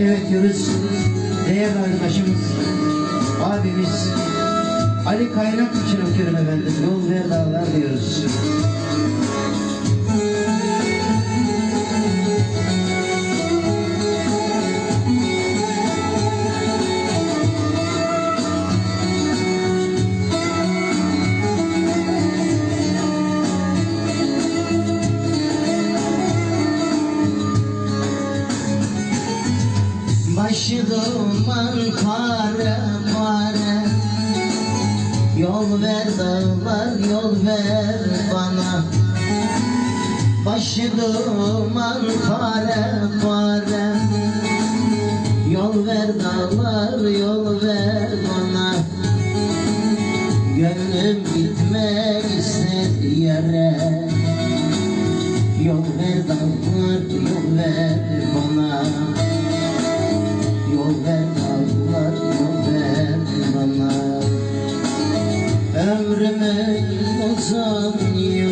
Evet diyoruz. Değerli arkadaşımız, abimiz Ali Kaynak için okuyorum efendim. Başı duman kare mare. Yol ver dağlar yol ver bana. Başı duman kare mare. Yol ver dağlar yol ver bana. Gönlüm gitmek ister yere. Yol ver dağlar Ömrümün uzun yolu